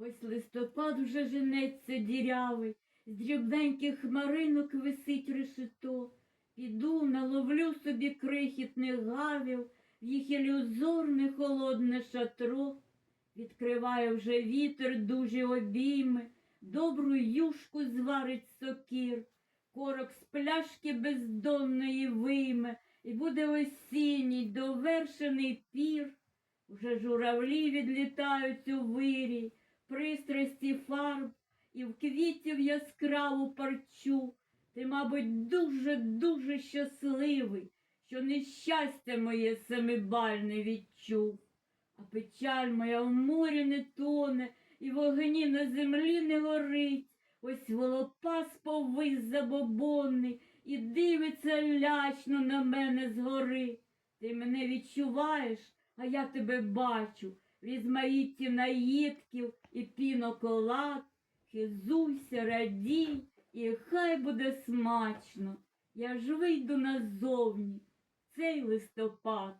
Ось листопад вже женеться дірявий, з дрібненьких хмаринок висить решето. Піду, наловлю собі крихітних гавів, в їх ілюзорне холодне шатро. Відкриває вже вітер дужі обійми, добру юшку зварить сокір, корок з пляшки бездонної вийме, і буде осінній довершений пір. Уже журавлі відлітають у вирій, пристрасті фарб і в квітів яскраву парчу. Ти, мабуть, дуже-дуже щасливий, що нещастя моє семибальне відчув. А печаль моя в морі не тоне, і вогні на землі не горить. Ось волопас повис забобонний і дивиться лячно на мене згори. Ти мене відчуваєш, а я тебе бачу в різмаїтті наїдків і піноколад. Хизуйся, радій, і хай буде смачно. Я ж вийду назовні цей листопад.